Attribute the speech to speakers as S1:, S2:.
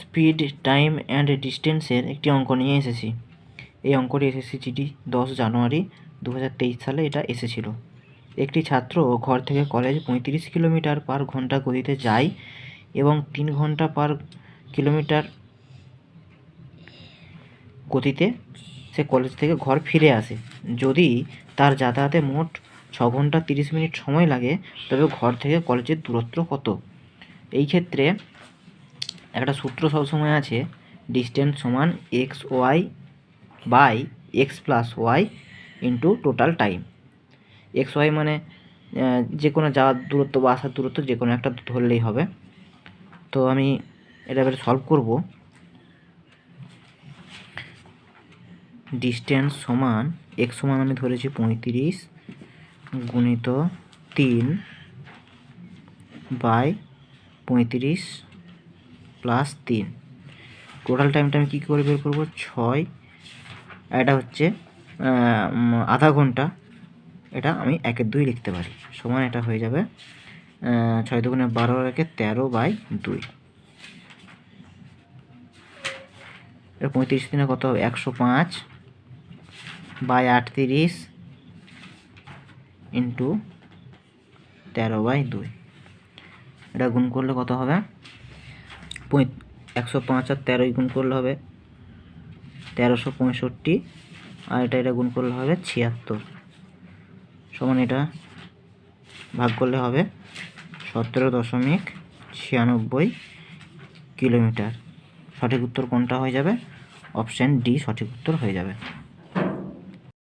S1: Speed, time and ডিস্টেন্সের একটি অঙ্ক নিয়ে এসেছি। এই অঙ্কটি এসএসসি জিডি দশ জানুয়ারি দু হাজার তেইশ সালে এটা এসেছিল। একটি ছাত্র ঘর থেকে কলেজ পঁয়ত্রিশ কিলোমিটার পার ঘণ্টা গতিতে যায় এবং তিন ঘণ্টা পার কিলোমিটার গতিতে সে কলেজ থেকে ঘর ফিরে আসে। যদি তার যাতায়াতে মোট ছ ঘণ্টা তিরিশ মিনিট সময় লাগে, তবে ঘর থেকে কলেজের দূরত্ব কত? এই ক্ষেত্রে একটা সূত্র সবসময় আছে ডিস্টেন্স সমান X Y by X plus Y into total time X Y মানে যে কোনো যাওয়ার দূরত্ব বা আসার দূরত্ব যে কোনো একটা ধরলেই হবে। তো আমি এটা এবার সলভ করব। ডিস্টেন্স সমান এক্স সমান আমি ধরেছি পঁয়ত্রিশ গুণিত তিন বাই পঁয়ত্রিশ প্লাস তিন। টোটাল টাইমটা আমি কী করে বের করব? ছয়। এটা হচ্ছে আধা ঘণ্টা। এটা আমি একের দুই লিখতে পারি। সমান এটা হয়ে যাবে ছয় দুগুণে বারো একে তেরো বাই দুই। এটা পঁয়ত্রিশ দিনে কত হবে? একশো পাঁচ বাই আটত্রিশ ইন্টু তেরো বাই দুই। এটা গুণ করলে কত হবে? একশো পাঁচ আর তেরোই গুণ করলে হবে তেরোশো পঁয়ষট্টি, আর এটা এটা গুণ করলে হবে ছিয়াত্তর। সমান এটা ভাগ করলে হবে সতেরো দশমিক ছিয়ানব্বই কিলোমিটার। সঠিক উত্তর কোনটা হয়ে যাবে? অপশান ডি সঠিক উত্তর হয়ে যাবে।